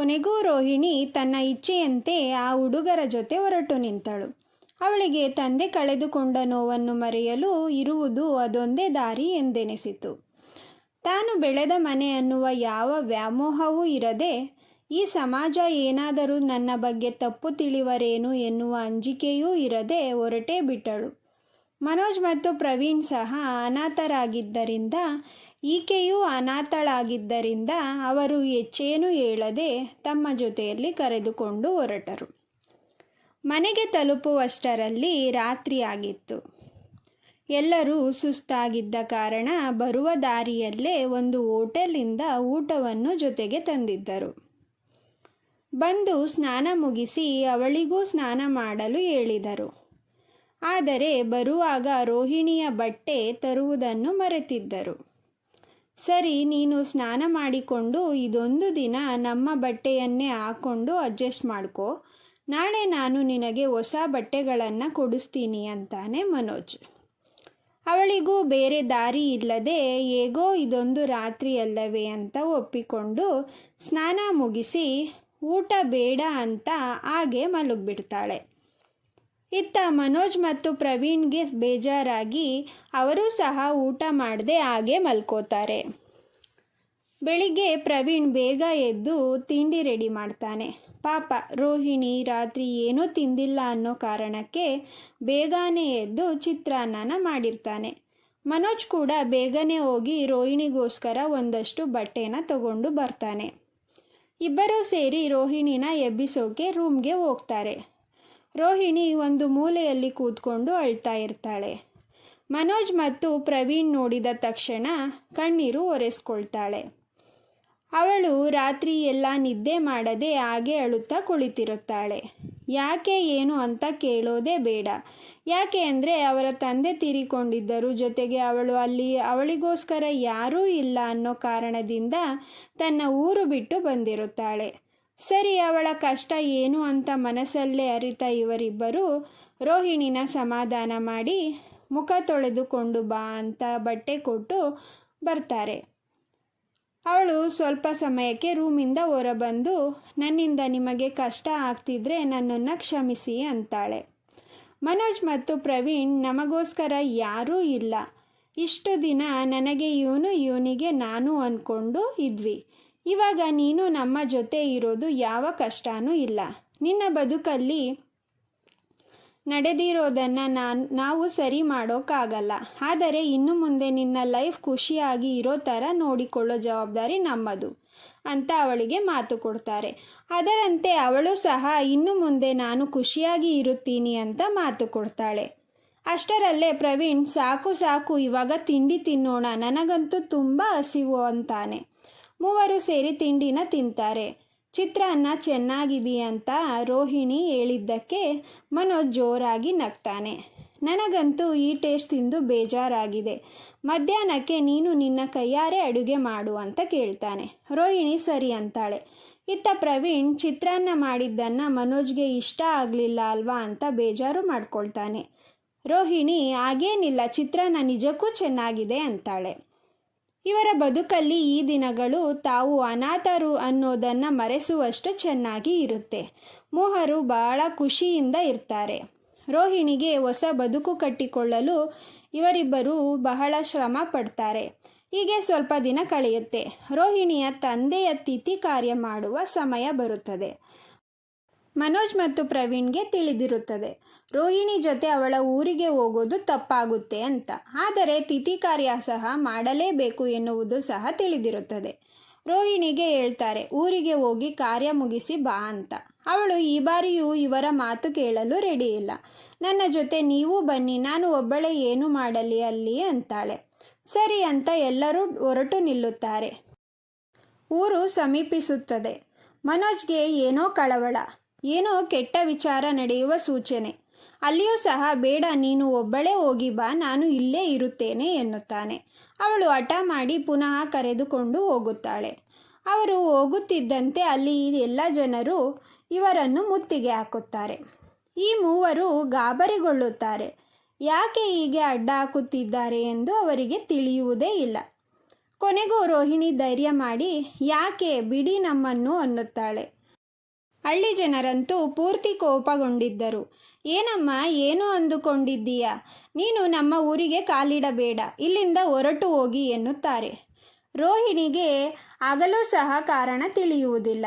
ಕೊನೆಗೂ ರೋಹಿಣಿ ತನ್ನ ಇಚ್ಛೆಯಂತೆ ಆ ಹುಡುಗರ ಜೊತೆ ಹೊರಟು ನಿಂತಳು. ಅವಳಿಗೆ ತಂದೆ ಕಳೆದುಕೊಂಡ ನೋವನ್ನು ಮರೆಯಲು ಇರುವುದು ಅದೊಂದೇ ದಾರಿ ಎಂದೆನಿಸಿತು. ತಾನು ಬೆಳೆದ ಮನೆ ಅನ್ನುವ ಯಾವ ವ್ಯಾಮೋಹವೂ ಇರದೆ, ಈ ಸಮಾಜ ಏನಾದರೂ ನನ್ನ ಬಗ್ಗೆ ತಪ್ಪು ತಿಳಿವರೇನು ಎನ್ನುವ ಅಂಜಿಕೆಯೂ ಇರದೆ ಹೊರಟೇ ಬಿಟ್ಟಳು. ಮನೋಜ್ ಮತ್ತು ಪ್ರವೀಣ್ ಸಹ ಅನಾಥರಾಗಿದ್ದರಿಂದ ಈಕೆಯೂ ಅನಾಥಳಾಗಿದ್ದರಿಂದ ಅವರು ಹೆಚ್ಚೇನೂ ಹೇಳದೆ ತಮ್ಮ ಜೊತೆಯಲ್ಲಿ ಕರೆದುಕೊಂಡು ಹೊರಟರು. ಮನೆಗೆ ತಲುಪುವಷ್ಟರಲ್ಲಿ ರಾತ್ರಿಯಾಗಿತ್ತು ಎಲ್ಲರೂ ಸುಸ್ತಾಗಿದ್ದ ಕಾರಣ ಬರುವ ದಾರಿಯಲ್ಲೇ ಒಂದು ಹೋಟೆಲಿಂದ ಊಟವನ್ನು ಜೊತೆಗೆ ತಂದಿದ್ದರು. ಬಂದು ಸ್ನಾನ ಮುಗಿಸಿ ಅವಳಿಗೂ ಸ್ನಾನ ಮಾಡಲು ಹೇಳಿದರು. ಆದರೆ ಬರುವಾಗ ರೋಹಿಣಿಯ ಬಟ್ಟೆ ತರುವುದನ್ನು ಮರೆತಿದ್ದರು. ಸರಿ, ನೀನು ಸ್ನಾನ ಮಾಡಿಕೊಂಡು ಇದೊಂದು ದಿನ ನಮ್ಮ ಬಟ್ಟೆಯನ್ನೇ ಹಾಕ್ಕೊಂಡು ಅಡ್ಜಸ್ಟ್ ಮಾಡ್ಕೋ. ನಾಳೆ ನಾನು ನಿನಗೆ ಹೊಸ ಬಟ್ಟೆಗಳನ್ನು ಕೊಡಿಸ್ತೀನಿ ಅಂತಾನೆ ಮನೋಜ್. ಅವಳಿಗೂ ಬೇರೆ ದಾರಿ ಇಲ್ಲದೆ ಹೇಗೋ ಇದೊಂದು ರಾತ್ರಿ ಅಲ್ಲವೇ ಅಂತ ಒಪ್ಪಿಕೊಂಡು ಸ್ನಾನ ಮುಗಿಸಿ ಊಟ ಬೇಡ ಅಂತ ಹಾಗೆ ಮಲಗಿಬಿಡ್ತಾಳೆ. ಇತ್ತ ಮನೋಜ್ ಮತ್ತು ಪ್ರವೀಣ್ಗೆ ಬೇಜಾರಾಗಿ ಅವರೂ ಸಹ ಊಟ ಮಾಡದೆ ಹಾಗೆ ಮಲ್ಕೋತಾರೆ. ಬೆಳಿಗ್ಗೆ ಪ್ರವೀಣ್ ಬೇಗ ಎದ್ದು ತಿಂಡಿ ರೆಡಿ ಮಾಡ್ತಾನೆ. ಪಾಪ, ರೋಹಿಣಿ ರಾತ್ರಿ ಏನೂ ತಿಂದಿಲ್ಲ ಅನ್ನೋ ಕಾರಣಕ್ಕೆ ಬೇಗನೆ ಎದ್ದು ಚಿತ್ರಾನ್ನನ ಮಾಡಿರ್ತಾನೆ. ಮನೋಜ್ ಕೂಡ ಬೇಗನೆ ಹೋಗಿ ರೋಹಿಣಿಗೋಸ್ಕರ ಒಂದಷ್ಟು ಬಟ್ಟೆನ ತಗೊಂಡು ಬರ್ತಾನೆ. ಇಬ್ಬರೂ ಸೇರಿ ರೋಹಿಣಿನ ಎಬ್ಬಿಸೋಕೆ ರೂಮ್ಗೆ ಹೋಗ್ತಾರೆ. ರೋಹಿಣಿ ಒಂದು ಮೂಲೆಯಲ್ಲಿ ಕೂತ್ಕೊಂಡು ಅಳ್ತಾ ಇರ್ತಾಳೆ. ಮನೋಜ್ ಮತ್ತು ಪ್ರವೀಣ್ ನೋಡಿದ ತಕ್ಷಣ ಕಣ್ಣೀರು ಒರೆಸ್ಕೊಳ್ತಾಳೆ. ಅವಳು ರಾತ್ರಿ ಎಲ್ಲ ನಿದ್ದೆ ಮಾಡದೆ ಹಾಗೆ ಅಳುತ್ತಾ ಕುಳಿತಿರುತ್ತಾಳೆ. ಯಾಕೆ ಏನು ಅಂತ ಕೇಳೋದೇ ಬೇಡ. ಯಾಕೆ ಅಂದರೆ ಅವರ ತಂದೆ ತೀರಿಕೊಂಡಿದ್ದರು ಜೊತೆಗೆ ಅವಳು ಅಲ್ಲಿ ಅವಳಿಗೋಸ್ಕರ ಯಾರೂ ಇಲ್ಲ ಅನ್ನೋ ಕಾರಣದಿಂದ ತನ್ನ ಊರು ಬಿಟ್ಟು ಬಂದಿರುತ್ತಾಳೆ. ಸರಿ, ಅವಳ ಕಷ್ಟ ಏನು ಅಂತ ಮನಸ್ಸಲ್ಲೇ ಅರಿತ ಇವರಿಬ್ಬರು ರೋಹಿಣಿನ ಸಮಾಧಾನ ಮಾಡಿ, ಮುಖ ತೊಳೆದುಕೊಂಡು ಬಾ ಅಂತ ಬಟ್ಟೆ ಕೊಟ್ಟು ಬರ್ತಾರೆ. ಅವಳು ಸ್ವಲ್ಪ ಸಮಯಕ್ಕೆ ರೂಮಿಂದ ಹೊರಬಂದು, ನನ್ನಿಂದ ನಿಮಗೆ ಕಷ್ಟ ಆಗ್ತಿದ್ರೆ ನನ್ನನ್ನು ಕ್ಷಮಿಸಿ ಅಂತಾಳೆ. ಮನೋಜ್ ಮತ್ತು ಪ್ರವೀಣ್, ನಮಗೋಸ್ಕರ ಯಾರೂ ಇಲ್ಲ. ಇಷ್ಟು ದಿನ ನನಗೆ ಇವನು ಇವನಿಗೆ ನಾನು ಅಂದ್ಕೊಂಡು ಇದ್ವಿ. ಇವಾಗ ನೀನು ನಮ್ಮ ಜೊತೆ ಇರೋದು ಯಾವ ಕಷ್ಟನೂ ಇಲ್ಲ. ನಿನ್ನ ಬದುಕಲ್ಲಿ ನಡೆದಿರೋದನ್ನು ನಾನು ನಾವು ಸರಿ ಮಾಡೋಕ್ಕಾಗಲ್ಲ. ಆದರೆ ಇನ್ನು ಮುಂದೆ ನಿನ್ನ ಲೈಫ್ ಖುಷಿಯಾಗಿ ಇರೋ ಥರ ನೋಡಿಕೊಳ್ಳೋ ಜವಾಬ್ದಾರಿ ನಮ್ಮದು ಅಂತ ಅವಳಿಗೆ ಮಾತು ಕೊಡ್ತಾರೆ. ಅದರಂತೆ ಅವಳು ಸಹ ಇನ್ನು ಮುಂದೆ ನಾನು ಖುಷಿಯಾಗಿ ಇರುತ್ತೀನಿ ಅಂತ ಮಾತು ಕೊಡ್ತಾಳೆ. ಅಷ್ಟರಲ್ಲೇ ಪ್ರವೀಣ್, ಸಾಕು ಸಾಕು, ಇವಾಗ ತಿಂಡಿ ತಿನ್ನೋಣ. ನನಗಂತೂ ತುಂಬ ಹಸಿವು ಅಂತಾನೆ. ಮೂವರು ಸೇರಿ ತಿಂಡಿನ ತಿಂತಾರೆ. ಚಿತ್ರಾನ್ನ ಚೆನ್ನಾಗಿದೆಯಂತ ರೋಹಿಣಿ ಹೇಳಿದ್ದಕ್ಕೆ ಮನೋಜ್ ಜೋರಾಗಿ ನಗ್ತಾನೆ. ನನಗಂತೂ ಈ ಟೇಸ್ಟ್ ತಿಂದು ಬೇಜಾರಾಗಿದೆ. ಮಧ್ಯಾಹ್ನಕ್ಕೆ ನೀನು ನಿನ್ನ ಕೈಯಾರೆ ಅಡುಗೆ ಮಾಡು ಅಂತ ಕೇಳ್ತಾನೆ. ರೋಹಿಣಿ ಸರಿ ಅಂತಾಳೆ. ಇತ್ತ ಪ್ರವೀಣ್ ಚಿತ್ರಾನ್ನ ಮಾಡಿದ್ದನ್ನು ಮನೋಜ್ಗೆ ಇಷ್ಟ ಆಗಲಿಲ್ಲ ಅಲ್ವಾ ಅಂತ ಬೇಜಾರು ಮಾಡ್ಕೊಳ್ತಾನೆ. ರೋಹಿಣಿ, ಹಾಗೇನಿಲ್ಲ, ಚಿತ್ರಾನ್ನ ನಿಜಕ್ಕೂ ಚೆನ್ನಾಗಿದೆ ಅಂತಾಳೆ. ಇವರ ಬದುಕಲ್ಲಿ ಈ ದಿನಗಳು ತಾವು ಅನಾಥರು ಅನ್ನೋದನ್ನು ಮರೆಸುವಷ್ಟು ಚೆನ್ನಾಗಿ ಇರುತ್ತೆ. ಮೋಹರು ಬಹಳ ಖುಷಿಯಿಂದ ಇರ್ತಾರೆ. ರೋಹಿಣಿಗೆ ಹೊಸ ಬದುಕು ಕಟ್ಟಿಕೊಳ್ಳಲು ಇವರಿಬ್ಬರು ಬಹಳ ಶ್ರಮ ಪಡ್ತಾರೆ. ಹೀಗೆ ಸ್ವಲ್ಪ ದಿನ ಕಳೆಯುತ್ತೆ. ರೋಹಿಣಿಯ ತಂದೆಯ ತಿಥಿ ಕಾರ್ಯ ಮಾಡುವ ಸಮಯ ಬರುತ್ತದೆ. ಮನೋಜ್ ಮತ್ತು ಪ್ರವೀಣ್ಗೆ ತಿಳಿದಿರುತ್ತದೆ. ರೋಹಿಣಿ ಜೊತೆ ಅವಳ ಊರಿಗೆ ಹೋಗೋದು ತಪ್ಪಾಗುತ್ತೆ ಅಂತ. ಆದರೆ ತಿಥಿ ಕಾರ್ಯ ಸಹ ಮಾಡಲೇಬೇಕು ಎನ್ನುವುದು ಸಹ ತಿಳಿದಿರುತ್ತದೆ. ರೋಹಿಣಿಗೆ ಹೇಳ್ತಾರೆ, ಊರಿಗೆ ಹೋಗಿ ಕಾರ್ಯ ಮುಗಿಸಿ ಬಾ ಅಂತ. ಅವಳು ಈ ಬಾರಿಯೂ ಇವರ ಮಾತು ಕೇಳಲು ರೆಡಿ ಇಲ್ಲ. ನನ್ನ ಜೊತೆ ನೀವು ಬನ್ನಿ, ನಾನು ಒಬ್ಬಳೇ ಏನು ಮಾಡಲಿ ಅಲ್ಲಿ ಅಂತಾಳೆ. ಸರಿ ಅಂತ ಎಲ್ಲರೂ ಹೊರಟು ನಿಲ್ಲುತ್ತಾರೆ. ಊರು ಸಮೀಪಿಸುತ್ತದೆ. ಮನೋಜ್ಗೆ ಏನೋ ಕಳವಳ. ಏನೋ ಕೆಟ್ಟ ವಿಚಾರ ನಡೆಯುವ ಸೂಚನೆ. ಅಲ್ಲಿಯೂ ಸಹ ಬೇಡ, ನೀನು ಒಬ್ಬಳೇ ಹೋಗಿ ಬಾ, ನಾನು ಇಲ್ಲೇ ಇರುತ್ತೇನೆ ಎನ್ನುತ್ತಾನೆ. ಅವಳು ಹಠ ಮಾಡಿ ಪುನಃ ಕರೆದುಕೊಂಡು ಹೋಗುತ್ತಾಳೆ. ಅವರು ಹೋಗುತ್ತಿದ್ದಂತೆ ಅಲ್ಲಿ ಎಲ್ಲ ಜನರು ಇವರನ್ನು ಮುತ್ತಿಗೆ ಹಾಕುತ್ತಾರೆ. ಈ ಮೂವರು ಗಾಬರಿಗೊಳ್ಳುತ್ತಾರೆ. ಯಾಕೆ ಹೀಗೆ ಅಡ್ಡ ಹಾಕುತ್ತಿದ್ದಾರೆ ಎಂದು ಅವರಿಗೆ ತಿಳಿಯುವುದೇ ಇಲ್ಲ. ಕೊನೆಗೂ ರೋಹಿಣಿ ಧೈರ್ಯ ಮಾಡಿ, ಯಾಕೆ? ಬಿಡಿ ನಮ್ಮನ್ನು, ಅನ್ನುತ್ತಾಳೆ. ಹಳ್ಳಿ ಜನರಂತೂ ಪೂರ್ತಿ ಕೋಪಗೊಂಡಿದ್ದರು. ಏನಮ್ಮ, ಏನು ಅಂದುಕೊಂಡಿದ್ದೀಯ? ನೀನು ನಮ್ಮ ಊರಿಗೆ ಕಾಲಿಡಬೇಡ, ಇಲ್ಲಿಂದ ಹೊರಟು ಹೋಗಿ, ಎನ್ನುತ್ತಾರೆ. ರೋಹಿಣಿಗೆ ಆಗಲೂ ಸಹ ಕಾರಣ ತಿಳಿಯುವುದಿಲ್ಲ.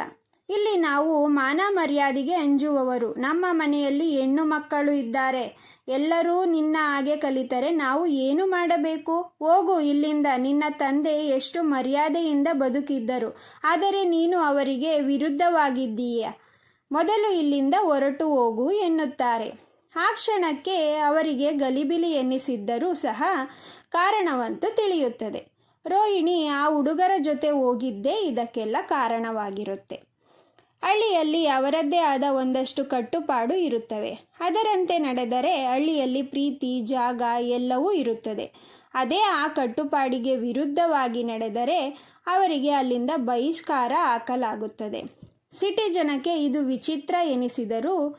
ಇಲ್ಲಿ ನಾವು ಮಾನ ಮರ್ಯಾದೆಗೆ ಅಂಜುವವರು. ನಮ್ಮ ಮನೆಯಲ್ಲಿ ಹೆಣ್ಣು ಮಕ್ಕಳು ಇದ್ದಾರೆ. ಎಲ್ಲರೂ ನಿನ್ನ ಹಾಗೆ ಕಲಿತರೆ ನಾವು ಏನು ಮಾಡಬೇಕು? ಹೋಗು, ಇಲ್ಲಿಂದ ನಿನ್ನ ತಂದೆ ಎಷ್ಟು ಮರ್ಯಾದೆಯಿಂದ ಬದುಕಿದ್ದರು. ಆದರೆ ನೀನು ಅವರಿಗೆ ವಿರುದ್ಧವಾಗಿದ್ದೀಯ. ಮೊದಲು ಇಲ್ಲಿಂದ ಹೊರಟು ಹೋಗು ಎನ್ನುತ್ತಾರೆ. ಆ ಕ್ಷಣಕ್ಕೆ ಅವರಿಗೆ ಗಲಿಬಿಲಿ ಎನ್ನಿಸಿದ್ದರೂ ಸಹ ಕಾರಣವಂತೂ ತಿಳಿಯುತ್ತದೆ. ರೋಹಿಣಿ ಆ ಹುಡುಗರ ಜೊತೆ ಹೋಗಿದ್ದೇ ಇದಕ್ಕೆಲ್ಲ ಕಾರಣವಾಗಿರುತ್ತೆ. ಹಳ್ಳಿಯಲ್ಲಿ ಅವರದ್ದೇ ಆದ ಒಂದಷ್ಟು ಕಟ್ಟುಪಾಡು ಇರುತ್ತವೆ. ಅದರಂತೆ ನಡೆದರೆ ಹಳ್ಳಿಯಲ್ಲಿ ಪ್ರೀತಿ, ಜಾಗ ಎಲ್ಲವೂ ಇರುತ್ತದೆ. ಅದೇ ಆ ಕಟ್ಟುಪಾಡಿಗೆ ವಿರುದ್ಧವಾಗಿ ನಡೆದರೆ ಅವರಿಗೆ ಅಲ್ಲಿಂದ ಬಹಿಷ್ಕಾರ ಹಾಕಲಾಗುತ್ತದೆ. ಸಿಟಿ ಜನಕ್ಕೆ ಇದು ವಿಚಿತ್ರ ಎನಿಸಿದರೂ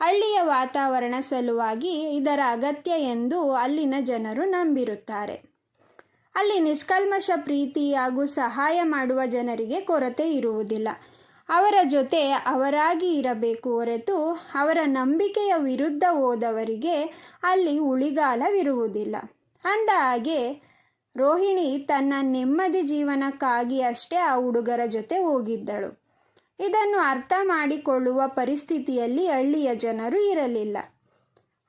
ಹಳ್ಳಿಯ ವಾತಾವರಣ ಸಲುವಾಗಿ ಇದರ ಅಗತ್ಯ ಎಂದು ಅಲ್ಲಿನ ಜನರು ನಂಬಿರುತ್ತಾರೆ. ಅಲ್ಲಿ ನಿಷ್ಕಲ್ಮಶ ಪ್ರೀತಿ ಹಾಗೂ ಸಹಾಯ ಮಾಡುವ ಜನರಿಗೆ ಕೊರತೆ ಇರುವುದಿಲ್ಲ. ಅವರ ಜೊತೆ ಅವರಾಗಿ ಇರಬೇಕು ಹೊರತು ಅವರ ನಂಬಿಕೆಯ ವಿರುದ್ಧ ಹೋದವರಿಗೆ ಅಲ್ಲಿ ಉಳಿಗಾಲವಿರುವುದಿಲ್ಲ. ಅಂದ ಹಾಗೆ, ರೋಹಿಣಿ ತನ್ನ ನೆಮ್ಮದಿ ಜೀವನಕ್ಕಾಗಿ ಅಷ್ಟೇ ಆ ಹುಡುಗರ ಜೊತೆ ಹೋಗಿದ್ದಳು. ಇದನ್ನು ಅರ್ಥ ಮಾಡಿಕೊಳ್ಳುವ ಪರಿಸ್ಥಿತಿಯಲ್ಲಿ ಹಳ್ಳಿಯ ಜನರು ಇರಲಿಲ್ಲ.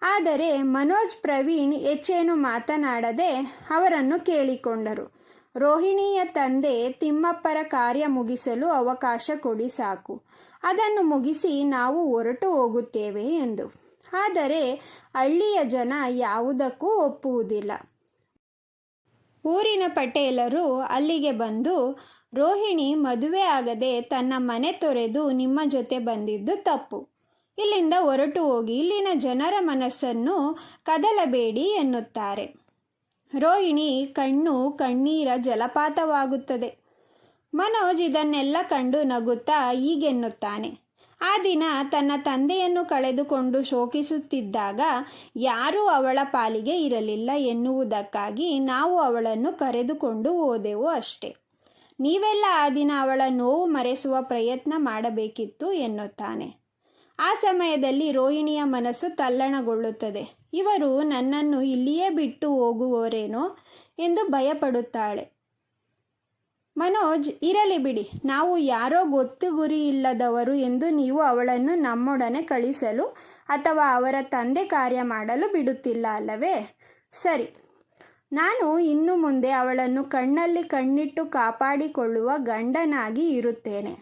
ಆದರೆ ಮನೋಜ್ ಪ್ರವೀಣ್ ಹೆಚ್ಚೇನು ಮಾತನಾಡದೆ ಅವರನ್ನು ಕೇಳಿಕೊಂಡರು. ರೋಹಿಣಿಯ ತಂದೆ ತಿಮ್ಮಪ್ಪರ ಕಾರ್ಯ ಮುಗಿಸಲು ಅವಕಾಶ ಕೊಡಿ ಸಾಕು. ಅದನ್ನು ಮುಗಿಸಿ ನಾವು ಹೊರಟು ಹೋಗುತ್ತೇವೆ ಎಂದು. ಆದರೆ ಹಳ್ಳಿಯ ಜನ ಯಾವುದಕ್ಕೂ ಒಪ್ಪುವುದಿಲ್ಲ. ಊರಿನ ಪಟೇಲರು ಅಲ್ಲಿಗೆ ಬಂದು, ರೋಹಿಣಿ, ಮದುವೆ ಆಗದೆ ತನ್ನ ಮನೆ ತೊರೆದು ನಿಮ್ಮ ಜೊತೆ ಬಂದಿದ್ದು ತಪ್ಪು. ಇಲ್ಲಿಂದ ಹೊರಟು ಹೋಗಿ ಇಲ್ಲಿನ ಜನರ ಮನಸ್ಸನ್ನು ಕದಲಬೇಡಿ ಎನ್ನುತ್ತಾರೆ. ರೋಹಿಣಿ ಕಣ್ಣು ಕಣ್ಣೀರ ಜಲಪಾತವಾಗುತ್ತದೆ. ಮನೋಜ್ ಇದನ್ನೆಲ್ಲ ಕಂಡು ನಗುತ್ತಾ ಹೀಗೆನ್ನುತ್ತಾನೆ. ಆ ದಿನ ತನ್ನ ತಂದೆಯನ್ನು ಕಳೆದುಕೊಂಡು ಶೋಕಿಸುತ್ತಿದ್ದಾಗ ಯಾರೂ ಅವಳ ಪಾಲಿಗೆ ಇರಲಿಲ್ಲ ಎನ್ನುವುದಕ್ಕಾಗಿ ನಾವು ಅವಳನ್ನು ಕರೆದುಕೊಂಡು ಹೋದೆವು ಅಷ್ಟೆ. ನೀವೆಲ್ಲ ಆ ದಿನ ಅವಳ ನೋವು ಮರೆಸುವ ಪ್ರಯತ್ನ ಮಾಡಬೇಕಿತ್ತು ಎನ್ನುತ್ತಾನೆ. ಆ ಸಮಯದಲ್ಲಿ ರೋಹಿಣಿಯ ಮನಸ್ಸು ತಲ್ಲಣಗೊಳ್ಳುತ್ತದೆ. ಇವರು ನನ್ನನ್ನು ಇಲ್ಲಿಯೇ ಬಿಟ್ಟು ಹೋಗುವವರೇನೋ ಎಂದು ಭಯಪಡುತ್ತಾಳೆ. ಮನೋಜ್, ಇರಲಿ ಬಿಡಿ. ನಾವು ಯಾರೋ ಗೊತ್ತು ಗುರಿ ಇಲ್ಲದವರು ಎಂದು ನೀವು ಅವಳನ್ನು ನಮ್ಮೊಡನೆ ಕಳಿಸಲು ಅಥವಾ ಅವರ ತಂದೆ ಕಾರ್ಯ ಮಾಡಲು ಬಿಡುತ್ತಿಲ್ಲ ಅಲ್ಲವೇ? ಸರಿ. ನಾನು ಇನ್ನು ಮುಂದೆ ಅವಳನ್ನು ಕಣ್ಣಲ್ಲಿ ಕಣ್ಣಿಟ್ಟು ಕಾಪಾಡಿಕೊಳ್ಳುವ ಗಂಡನಾಗಿ ಇರುತ್ತೇನೆ.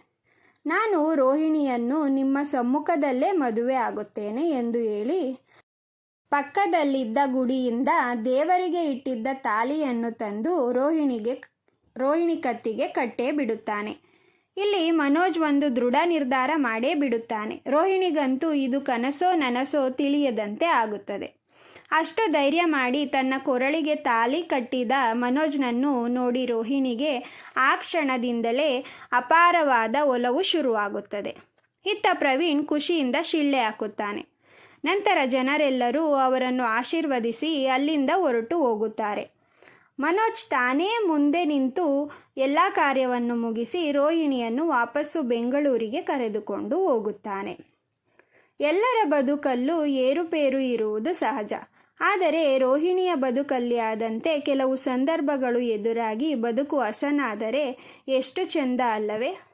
ನಾನು ರೋಹಿಣಿಯನ್ನು ನಿಮ್ಮ ಸಮ್ಮುಖದಲ್ಲೇ ಮದುವೆ ಆಗುತ್ತೇನೆ ಎಂದು ಹೇಳಿ, ಪಕ್ಕದಲ್ಲಿದ್ದ ಗುಡಿಯಿಂದ ದೇವರಿಗೆ ಇಟ್ಟಿದ್ದ ತಾಲಿಯನ್ನು ತಂದು ರೋಹಿಣಿಗೆ ರೋಹಿಣಿ ಕತ್ತಿಗೆ ಕಟ್ಟೇ ಬಿಡುತ್ತಾನೆ. ಇಲ್ಲಿ ಮನೋಜ್ ಒಂದು ದೃಢ ನಿರ್ಧಾರ ಮಾಡೇ ಬಿಡುತ್ತಾನೆ. ರೋಹಿಣಿಗಂತೂ ಇದು ಕನಸೋ ನನಸೋ ತಿಳಿಯದಂತೆ ಆಗುತ್ತದೆ. ಅಷ್ಟು ಧೈರ್ಯ ಮಾಡಿ ತನ್ನ ಕೊರಳಿಗೆ ತಾಲಿ ಕಟ್ಟಿದ ಮನೋಜ್ನನ್ನು ನೋಡಿ ರೋಹಿಣಿಗೆ ಆ ಕ್ಷಣದಿಂದಲೇ ಅಪಾರವಾದ ಒಲವು ಶುರುವಾಗುತ್ತದೆ. ಇತ್ತ ಪ್ರವೀಣ್ ಖುಷಿಯಿಂದ ಶಿಳ್ಳೆ ಹಾಕುತ್ತಾನೆ. ನಂತರ ಜನರೆಲ್ಲರೂ ಅವರನ್ನು ಆಶೀರ್ವದಿಸಿ ಅಲ್ಲಿಂದ ಹೊರಟು ಹೋಗುತ್ತಾರೆ. ಮನೋಜ್ ತಾನೇ ಮುಂದೆ ನಿಂತು ಎಲ್ಲ ಕಾರ್ಯವನ್ನು ಮುಗಿಸಿ ರೋಹಿಣಿಯನ್ನು ವಾಪಸ್ಸು ಬೆಂಗಳೂರಿಗೆ ಕರೆದುಕೊಂಡು ಹೋಗುತ್ತಾನೆ. ಎಲ್ಲರ ಬದುಕಲ್ಲೂ ಏರುಪೇರು ಇರುವುದು ಸಹಜ. ಆದರೆ ರೋಹಿಣಿಯ ಬದುಕಲ್ಲಿ ಆದಂತೆ ಕೆಲವು ಸಂದರ್ಭಗಳು ಎದುರಾಗಿ ಬದುಕು ಹಸನಾದರೆ ಎಷ್ಟು ಚೆಂದ ಅಲ್ಲವೇ?